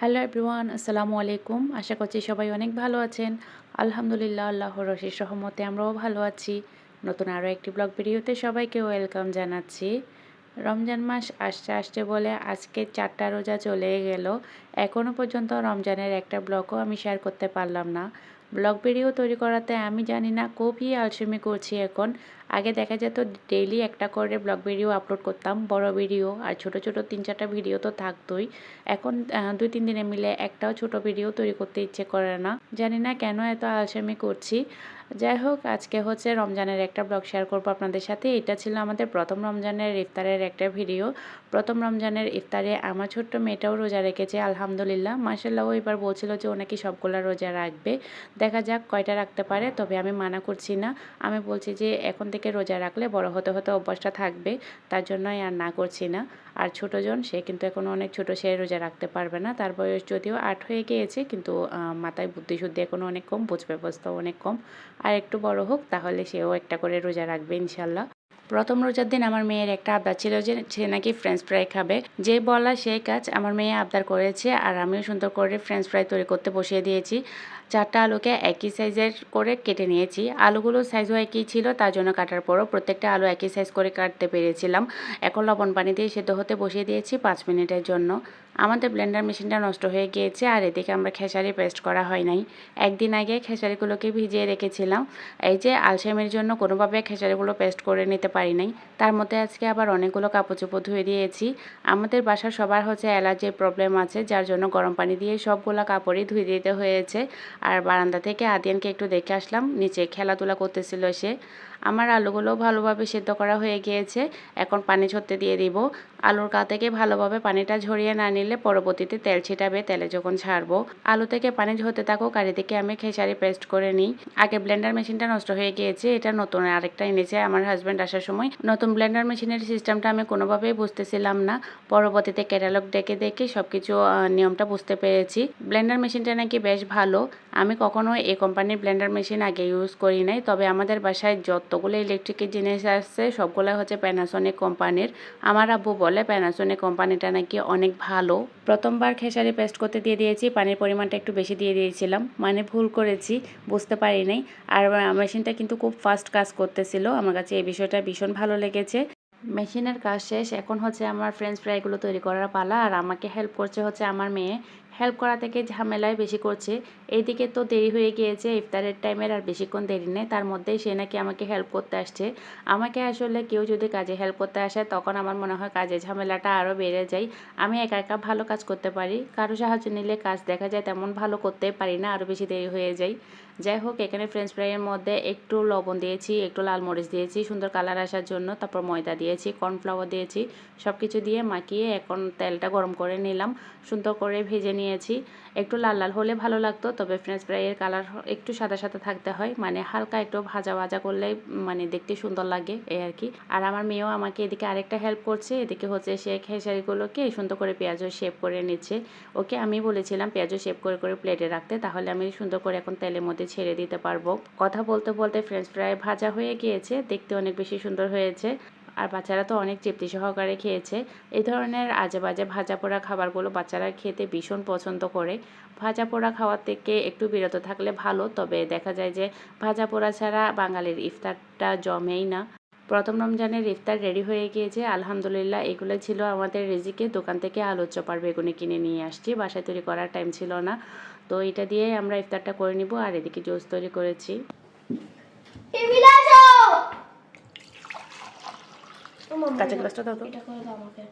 Hello everyone, আসসালামু আলাইকুম। আশা করছি সবাই অনেক ভালো আছেন। আলহামদুলিল্লাহ, আল্লাহর রশির সহমতে আমরাও ভালো আছি। নতুন আরও একটি ব্লগ ভিডিওতে সবাইকে ওয়েলকাম জানাচ্ছি। রমজান মাস আসতে আসতে বলে আজকে চারটা রোজা চলে গেল। এখনও পর্যন্ত রমজানের একটা ব্লগও আমি শেয়ার করতে পারলাম না। ব্লগ ভিডিও তৈরি করাতে আমি জানি না, খুবই আলসেমি করছি এখন। আগে দেখা যেত ডেইলি একটা করে ব্লগ ভিডিও আপলোড করতাম, বড় ভিডিও আর ছোট ছোট তিন চারটা ভিডিও তো থাকতোই। এখন দুই তিন দিনে মিলে একটাও ছোট ভিডিও তৈরি করতে ইচ্ছে করে না। জানি না কেন এত আলসেমি করছি। যাই হোক, আজকে হচ্ছে রমজানের একটা ব্লগ শেয়ার করব আপনাদের সাথে। এটা ছিল আমাদের প্রথম রমজানের ইফতারের একটা ভিডিও। প্রথম রমজানের ইফতারে আমার ছোট্ট মেয়েটাও রোজা রেখেছে, আলহামদুলিল্লাহ। মাসাল্লাহ এবার বলছিল যে ও নাকি সবগুলা রোজা রাখবে। দেখা যাক কয়টা রাখতে পারে, তবে আমি মানা করছি না। আমি বলছি যে এখন থেকে রোজা রাখলে বড় হতে হতে অভ্যাসটা থাকবে, তার জন্যই আর না করছি না। আর ছোটোজন সে কিন্তু এখন অনেক ছোট, সে রোজা রাখতে পারবে না। তার বয়স যদিও আট হয়ে গিয়েছে, কিন্তু মাথায় বুদ্ধিশুদ্ধি এখনও অনেক কম বুঝ ব্যবস্থাও অনেক কম। আর একটু বড় হোক, তাহলে সেও একটা করে রোজা রাখবে ইনশাল্লাহ প্রথম রোজার দিন আমার মেয়ের একটা আবদার ছিল যে, সে নাকি ফ্রেঞ্চ ফ্রাই খাবে। যে বলা সেই কাজ আমার মেয়ে আবদার করেছে, আর আমিও সুন্দর করে ফ্রেঞ্চ ফ্রাই তৈরি করতে বসিয়ে দিয়েছি। চারটা আলুকে একই সাইজের করে কেটে নিয়েছি। আলুগুলো সাইজও একই ছিল, তার জন্য কাটার পরও প্রত্যেকটা আলু একই সাইজ করে কাটতে পেরেছিলাম। এখন লবণ পানি দিয়ে সেদ্ধ হতে বসিয়ে দিয়েছি পাঁচ মিনিটের জন্য। আমাদের ব্লেন্ডার মেশিনটা নষ্ট হয়ে গিয়েছে আর এদিকে আমরা খেসারি পেস্ট করা হয় নাই। একদিন আগে খেসারিগুলোকে ভিজিয়ে রেখেছিলাম। এই যে আলসাইমের জন্য কোনোভাবে খেসারিগুলো পেস্ট করে নিতে পারি নাই, তার মধ্যে আজকে আবার অনেকগুলো কাপড় চোপড় ধুয়ে দিয়েছি। আমাদের বাসার সবার হচ্ছে অ্যালার্জির প্রবলেম আছে, যার জন্য গরম পানি দিয়ে সবগুলো কাপড়ই ধুয়ে দিতে হয়েছে। আর বারান্দা থেকে আদিয়ানকে একটু দেখে আসলাম। নিচে খেলাধুলা করতেছিল সে। আমার আলুগুলো ভালোভাবে সেদ্ধ করা হয়ে গিয়েছে। এখন পানি ছড়তে দিয়ে দিব। আলুর কা থেকে ভালোভাবে পানিটা ঝরিয়ে না নিলে পরবর্তীতে তেল ছিটাবে, তেলে যখন ছাড়বো। আলু থেকে পানি ঝরতে থাকুক, আর এদিকে আমি খেসারি পেস্ট করে নিই। আগে ব্লেন্ডার মেশিনটা নষ্ট হয়ে গিয়েছে, এটা নতুন আরেকটা এনেছে আমার হাজব্যান্ড আসার সময়। নতুন ব্লেন্ডার মেশিনের সিস্টেমটা আমি কোনোভাবেই বুঝতেছিলাম না। পরবর্তীতে ক্যাটালগ দেখে দেখে সব কিছু নিয়মটা বুঝতে পেরেছি। ব্লেন্ডার মেশিনটা নাকি বেশ ভালো। আমি কখনো এই কোম্পানির ব্লেন্ডার মেশিন আগে ইউজ করি নাই, তবে আমাদের বাসায় যতগুলো ইলেকট্রিকের জিনিস আসছে সবগুলো হচ্ছে প্যানাসনিক কোম্পানির। আমার আব্বু বলে প্যানাসনিক কোম্পানিটা নাকি অনেক ভালো। প্রথমবার খেসারি পেস্ট করতে দিয়ে দিয়েছি, পানির পরিমাণটা একটু বেশি দিয়ে দিয়েছিলাম। মানে ভুল করেছি, বুঝতে পারি নাই। আর মেশিনটা কিন্তু খুব ফাস্ট কাজ করতেছিল। আমার কাছে এই বিষয়টা ভীষণ ভালো লেগেছে। মেশিনের কাজ শেষ। এখন হচ্ছে আমার ফ্রেঞ্চ ফ্রাইগুলো তৈরি করার পালা। আর আমাকে হেল্প করছে হচ্ছে আমার মেয়ে। হেল্প করা থেকে ঝামেলায় বেশি করছে। এইদিকে তো দেরি হয়ে গিয়েছে, ইফতারের টাইমের আর বেশিক্ষণ দেরি নেই। তার মধ্যেই সে নাকি আমাকে হেল্প করতে আসছে। আমাকে আসলে কেউ যদি কাজে হেল্প করতে আসে, তখন আমার মনে হয় কাজের ঝামেলাটা আরও বেড়ে যায়। আমি একা একা ভালো কাজ করতে পারি। কারও সাহায্য নিলে কাজ দেখা যায় তেমন ভালো করতে পারি না আরও বেশি দেরি হয়ে যায়। যাই হোক, এখানে ফ্রেঞ্চ ফ্রাইয়ের মধ্যে একটু লবণ দিয়েছি, একটু লাল মরিচ দিয়েছি, সুন্দর কালার আসার জন্য। তারপর ময়দা দিয়েছি কর্নফ্লাওয়ার দিয়েছি। সব কিছু দিয়ে মাখিয়ে এখন তেলটা গরম করে নিলাম। সুন্দর করে ভেজে নিয়েছি একটু লাল লাল হলে ভালো লাগতো, তবে ফ্রেঞ্চ ফ্রাইয়ের কালার একটু সাদা সাদা থাকতে হয় মানে হালকা একটু ভাজা ভাজা করলে মানে দেখতে সুন্দর লাগে এই আর কি। আর আমার মেয়েও আমাকে এদিকে আরেকটা হেল্প করছে, এদিকে হচ্ছে সে খেসারিগুলোকে সুন্দর করে পেঁয়াজও শেপ করে নিচ্ছে। ওকে আমি বলেছিলাম পেঁয়াজও শেপ করে করে প্লেটে রাখতে, তাহলে আমি সুন্দর করে এখন তেলের মধ্যে ছেড়ে দিতে পারব। কথা বলতে বলতে ফ্রেঞ্চ ফ্রাই ভাজা হয়ে গিয়েছে, দেখতে অনেক বেশি সুন্দর হয়েছে। আর বাচ্চারা তো অনেক তৃপ্তি সহকারে খেয়েছে। এই ধরনের আজে বাজে ভাজা পোড়া খাবারগুলো বাচ্চারা খেতে ভীষণ পছন্দ করে। ভাজা পোড়া খাওয়ার থেকে একটু বিরত থাকলে ভালো, তবে দেখা যায় যে ভাজা পোড়া ছাড়া বাঙালির ইফতারটা জমেই না। প্রথম রমজানের ইফতার রেডি হয়ে গিয়েছে। আলহামদুলিল্লাহ, এগুলো ছিল আমাদের রেজিকে। দোকান থেকে আলু চপার বেগুনি কিনে নিয়ে আসছি। বাসায় তৈরি করার টাইম ছিল না। তো এটা দিয়ে আমরা ইফতারটা করে নিব। আর এদিকে জুস তৈরি করেছি। কাঁচা গ্লাসটা দাও তো। এটা করে দাও আমাকে।